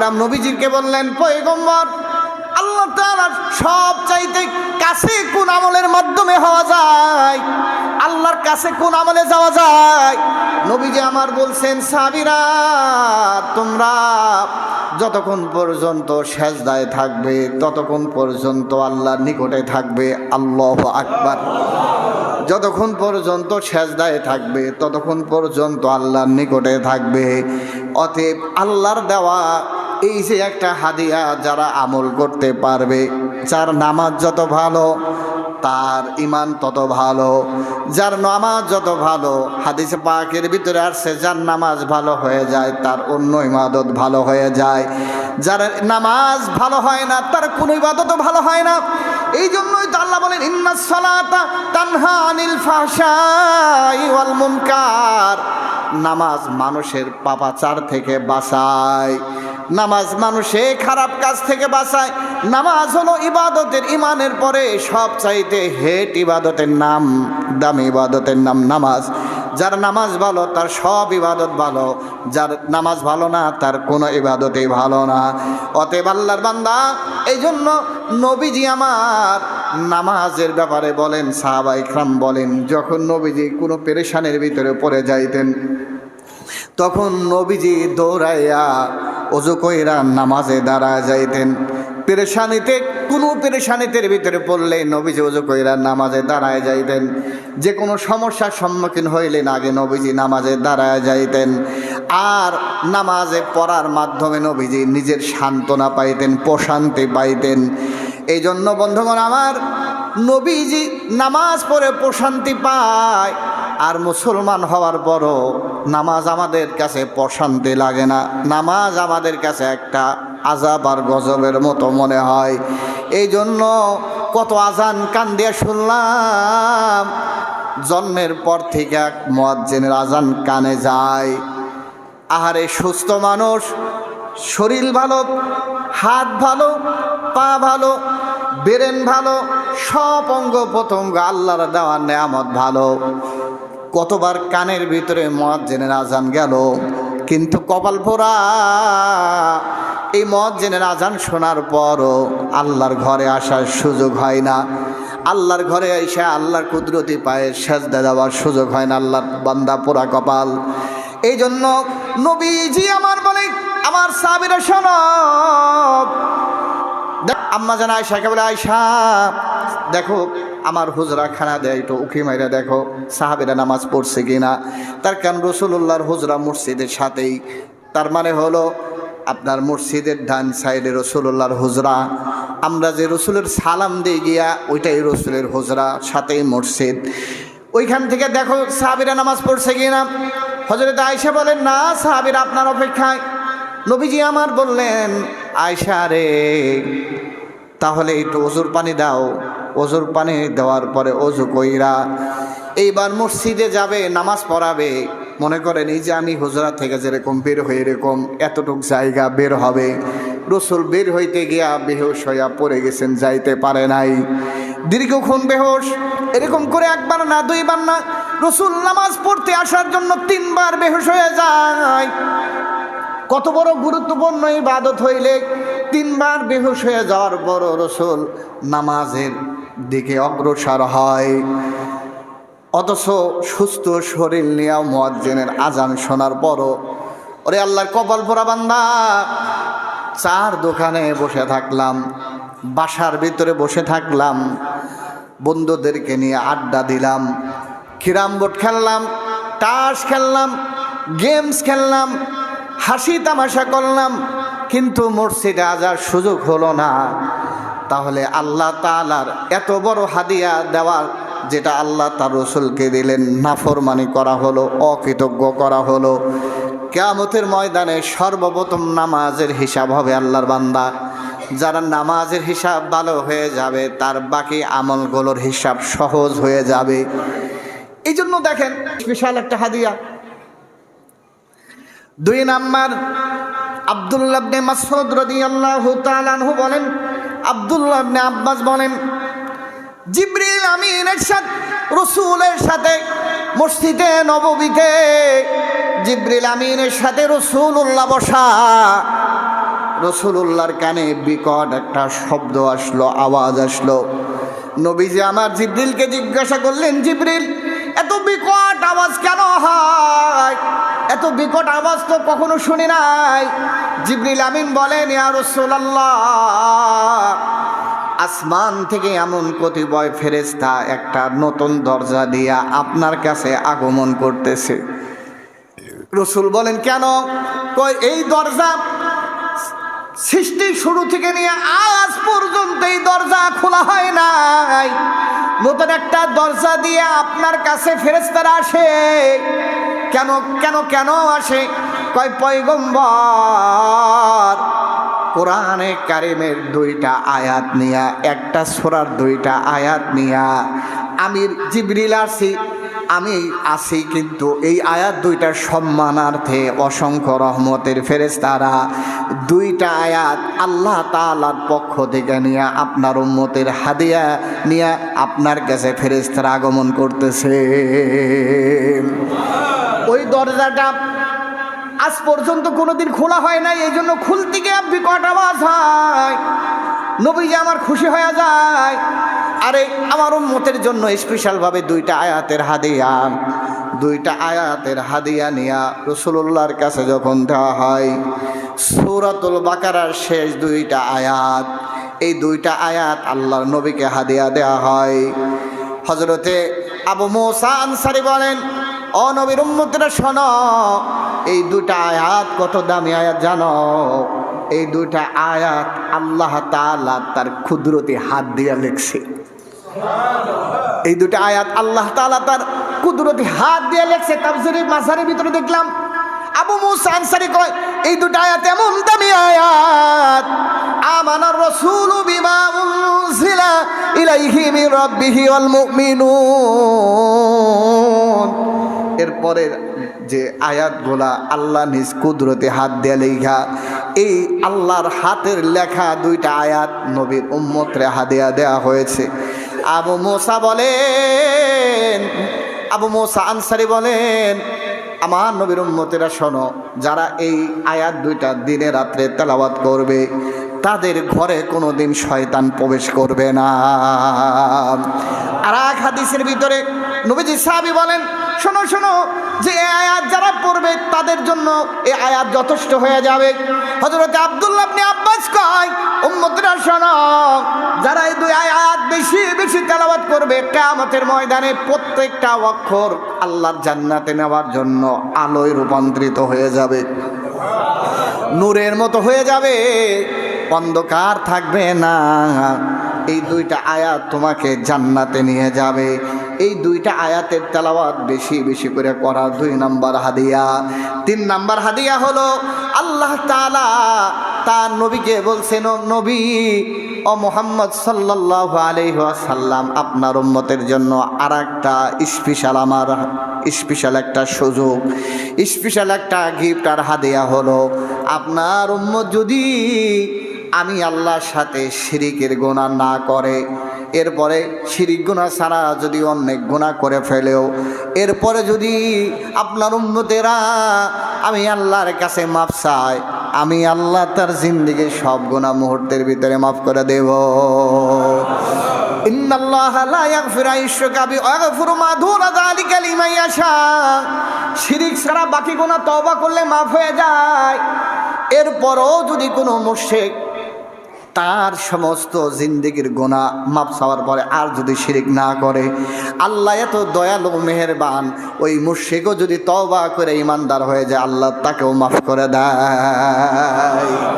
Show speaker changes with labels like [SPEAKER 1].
[SPEAKER 1] রাম নবীজিকে বললেন, পয়গম্বর, আল্লাহ তাআলার সব চাইতে কাছে কোন আমলের মাধ্যমে হওয়া যায়? আল্লাহর কাছে কোন আমলে যাওয়া যায়? নবীজি আমার বলছেন, সাবিরা, তোমরা যতক্ষণ পর্যন্ত সেজদায় থাকবে, ততক্ষণ পর্যন্ত আল্লাহর নিকটে থাকবে। আল্লাহ আকবার। যতক্ষণ পর্যন্ত সেজদায় থাকবে, ততক্ষণ পর্যন্ত আল্লাহর নিকটে থাকবে। অতএব আল্লাহর দেওয়া এই যে একটা হাদিয়া যারা আমল করতে পারবে, যার নামাজ যত ভালো, তার ইমান তত ভালো। যার নামাজ যত ভালো, হাদিসে পাকের ভিতরে আসছে, যার নামাজ ভালো হয়ে যায়, তার অন্য ইমাদত ভালো হয়ে যায়। যার নামাজ ভালো হয় না, তার কোনো ইবাদতও ভালো হয় না। এই জন্যই তো আল্লাহ বলেন, ইন্না সালাতা তানহা আনিল ফাহশাই ওয়াল মুনকার। নামাজ মানুষের পাপাচার থেকে বাঁচায়। নামাজ মানুষে খারাপ কাজ থেকে বাঁচায়, নামাজ হলো ইবাদতের ইমানের পরে সব চাইতে হেট ইবাদতের নাম, দামি ইবাদতের নাম নামাজ। যার নামাজ ভালো, তার সব ইবাদত ভালো। যার নামাজ ভালো না, তার কোনো ইবাদতেই ভালো না। অতএব আল্লাহর বান্দা এই জন্য নবীজি আমার নামাজের ব্যাপারে বলেন, সাহাবা ইকরাম বলেন, যখন নবীজি কোনো পেরেশানের ভিতরে পড়ে যাইতেন, তখন নবীজি দৌড়াইয়া অজু কইরা নামাজে দাঁড়ায় যাইতেন। পেরেশানিতে, কোনো পেরেশানিতের ভিতরে পড়লে নবীজি অজু কইরা নামাজে দাঁড়ায় যাইতেন। যে কোনো সমস্যার সম্মুখীন হইলেন, আগে নবীজি নামাজে দাঁড়ায় যাইতেন। আর নামাজে পড়ার মাধ্যমে নবীজি নিজের সান্ত্বনা পাইতেন, প্রশান্তি পাইতেন। এই জন্য বন্ধুগণ আমার নবীজি নামাজ পড়ে প্রশান্তি পায়। আর মুসলমান হওয়ার পরও নামাজ আমাদের কাছে প্রশান্তি লাগে না। নামাজ আমাদের কাছে একটা আজাব আর গজবের মতো মনে হয়। এই জন্য কত আজান কান দিয়ে শুনলাম, জন্মের পর থেকে এক মোয়াজ্জেনের আজান কানে যায়। আহারে সুস্থ মানুষ, শরীর ভালো, হাত ভালো, পা ভালো বেরেন ভালো, সব অঙ্গ প্রত্যঙ্গ আল্লাহর দেওয়ার নেয়ামত ভালো। কতবার কানের ভিতরে মহাজেনের আজান গেল, কিন্তু কপাল ভোরা। এই মহাজেনের আজান শোনার পরও আল্লাহর ঘরে আসার সুযোগ হয় না। আল্লাহর ঘরে এসে আল্লাহর কুদরতি পায়ে সেজদা দেওয়ার সুযোগ হয় না আল্লাহর বান্দা পোড়া কপাল। এই জন্য নবীজি আমার বলে, আমার সাবিরা সনব আম্মা জানা আয়সাকে বলে আয়সা দেখো, আমার হুজরা খানা দেয়, একটু উকি মাইরা দেখো, সাহাবেরা নামাজ পড়ছে কিনা। তার কারণ রসুল্লাহর হুজরা মসজিদের সাথেই। তার মানে হলো, আপনার মসজিদের ডান সাইডে রসুল্লাহর হুজরা। আমরা যে রসুলের সালাম দিয়ে গিয়া, ওইটাই রসুলের হুজরা সাথেই মসজিদ। ওইখান থেকে দেখো, সাহাবিরা নামাজ পড়ছে কিনা। হজরত আয়সা বলেন, না সাহাবিরা আপনার অপেক্ষায়। নবীজি আমার বললেন আয়সা রে তাহলে একটু অজুর পানি দাও। অজুর পানি দেওয়ার পরে অজু কইরা এইবার মসজিদে যাবে, নামাজ পড়াবে। মনে করেন, এই যে আমি হুজরা থেকে যেরকম বের হয়ে এরকম এতটুক জায়গা বের হবে। রসুল বের হইতে গিয়া বেহোশ হইয়া পড়ে গেছেন, যাইতে পারে নাই। দীর্ঘক্ষণ বেহোশ, এরকম করে একবার না, দুইবার না, রসুল নামাজ পড়তে আসার জন্য তিনবার বেহোশ হয়ে যায়। কত বড় গুরুত্বপূর্ণ ইবাদত হইলে তিনবার বেহুশ হয়ে যাওয়ার পরও রসুল নামাজের দিকে অগ্রসর হয়। অথচ সুস্থ শরীর নিয়ে মোয়াজ্জেনের আজান শোনার পরও, ওরে আল্লাহর কপাল পোড়া বান্দা, চার দোকানে বসে থাকলাম, বাসার ভিতরে বসে থাকলাম, বন্ধুদেরকে নিয়ে আড্ডা দিলাম খিরাম বোর্ড খেললাম, তাস খেললাম, গেমস খেললাম, হাসি তামাশা করলাম কিন্তু মসজিদে আজার সুযোগ হলো না। তাহলে আল্লাহ তালার এত বড় হাদিয়া দেওয়ার যেটা আল্লাহ তার রসুলকে দিলেন, নাফরমানি করা হলো, অকৃতজ্ঞ করা হলো। কেয়ামতের ময়দানে সর্বপ্রথম নামাজের হিসাব হবে আল্লাহর বান্দা। যারা নামাজের হিসাব ভালো হয়ে যাবে, তার বাকি আমলগুলোর হিসাব সহজ হয়ে যাবে। এই জন্য দেখেন বিশাল একটা হাদিয়া। দুই নাম্বার আব্দুল্লাহ ইবনে মাসউদ রাদিয়াল্লাহু তাআলা আনহু বলেন, আব্দুল্লাহ ইবনে আব্বাস বলেন, জিবরিল আমিনের সাথে, রসুলের সাথে, মসজিদে নববীতে জিবরিল আমিনের সাথে রসুল্লাহ বসা। রসুল্লাহর কানে বিকট একটা শব্দ আসলো, আওয়াজ আসলো। নবীজি আমার জিব্রিলকে জিজ্ঞাসা করলেন, জিব্রিল, এত বিকট আওয়াজ কেন হয়? এত বিকট আওয়াজ তো কখনো শুনি নাই। জিব্রিল আমিন বলেন, ইয়া রসুল্লাহ আসমান থেকে এমন কতিপয় ফেরেস্তা একটা নতুন দরজা দিয়া আপনার কাছে আগমন করতেছে। রসুল বলেন, কেন? এই দরজা সৃষ্টি শুরু থেকে নিয়ে আজ পর্যন্ত এই দরজা খোলা হয় নাই। নতুন একটা দরজা দিয়ে আপনার কাছে ফেরেস্তারা আসে। কেন কেন কেন আসে? কয় পয়গম্বর, কোরআনে কারিমের দুইটা আয়াত নিয়া, একটা সোরার দুইটা আয়াত নিয়া, আমির জিবরিল আসি, আমি আছি কিন্তু এই আয়াত দুইটার সম্মানার্থে অসংখ্য রহমতের ফেরেস্তারা দুইটা আয়াত আল্লাহ তালার পক্ষ থেকে নিয়ে, আপনার উম্মতের হাদিয়া নিয়ে আপনার কাছে ফেরেস্তারা আগমন করতেছে। ওই দরজাটা আজ পর্যন্ত কোনোদিন খোলা হয় নাই, এই জন্য খুলতে গিয়ে বিকট আওয়াজ হয়। নবী যে আমার খুশি হয়ে যায়। আরে, আমার উম্মতের জন্য স্পেশালভাবে দুইটা আয়াতের হাদিয়া। দুইটা আয়াতের হাদিয়া নিয়া রসুল্লাহর কাছে যখন দেওয়া হয়, সূরাতুল বাকারার শেষ দুইটা আয়াত। এই দুইটা আয়াত আল্লাহর নবীকে হাদিয়া দেওয়া হয়। হজরতে আবু মোসা আনসারি বলেন ও নবীর শোন, এই দুটা আয়াত কত দামি আয়াত জানো? এই দুটা আয়াত আল্লাহ তালা তার ক্ষুদ্রতি হাত দিয়ে লিখছে। এই দুটা আয়াত আল্লাহ তালা তার কুদরতি হাত দিয়ে লেখছে। তাফসিরে মাসারের ভিতরে দেখলাম, আবু মুসা কয়, এই দুটা আয়াত এমন দামি আয়াত আমানার রাসূল ইলাইহি মির রাব্বিহি ওয়াল মুমিনুন। এরপরের যে আয়াতগুলা আল্লাহ নিজ কুদরতে হাত দিয়ে লেখা এই আল্লাহর হাতের লেখা দুইটা আয়াত নবীর উম্মতরে হাদিয়া দেয়া হয়েছে। আবু মোসা বলেন, আবু মোসা আনসারি বলেন, আমার নবীর উম্মতেরা শোনো, যারা এই আয়াত দুইটা দিনে রাত্রে তেলাওয়াত করবে তাদের ঘরে কোনো দিন শয়তান প্রবেশ করবে না। আর এক হাদিসের ভিতরে নবীজি সাহাবি বলেন, শোনো শোনো, যে আয়াত যারা পড়বে, তাদের জন্য এই আয়াত যথেষ্ট হয়ে যাবে। হজরত আব্দুল্লাহ আপনি আব্বাস কয়, উম্মতরা শোনো, যারা এই দুই আয়াত বেশি বেশি তেলাওয়াত করবে, কেয়ামতের ময়দানে প্রত্যেকটা অক্ষর আল্লাহর জান্নাতে নেওয়ার জন্য আলোয় রূপান্তরিত হয়ে যাবে। নূরের মতো হয়ে যাবে। অন্ধকার থাকবে না। এই দুইটা আয়াত তোমাকে জান্নাতে নিয়ে যাবে। এই দুইটা আয়াতের তেলাওয়াত বেশি বেশি করে করা দুই নাম্বার হাদিয়া। তিন নাম্বার হাদিয়া হলো, আল্লাহ তালা তার নবীকে বলছেন, "ও নবী, ও মোহাম্মদ সাল্লাহ আলহাসাল্লাম আপনার উম্মতের জন্য আর একটা স্পেশাল আমার স্পেশাল একটা সুযোগ। স্পেশাল একটা গিফট আর হাদিয়া হলো, আপনার উম্মত যদি আমি আল্লাহর সাথে শিরিকের গোনা না করে, এরপরে শিরিক গুণা ছাড়া যদি অনেক গুণা করে ফেলেও, এরপরে যদি আপনার উন্নতেরা আমি আল্লাহর কাছে মাপ চাই আমি আল্লাহ তার জিন্দিগির সব গুণা মুহূর্তের ভিতরে মাফ করে দেব। শিরিক ছাড়া বাকি গুনাহ তওবা করলে মাফ হয়ে যায়। এরপরও যদি কোনো মুশরিক তার সমস্ত জিন্দিগির গোনা মাপ চাওয়ার পরে আর যদি শিরিক না করে, আল্লাহ এত দয়ালু মেহেরবান, ওই মুর্শিকও যদি তবা করে ইমানদার হয়ে যায়, আল্লাহ তাকেও মাফ করে দেয়।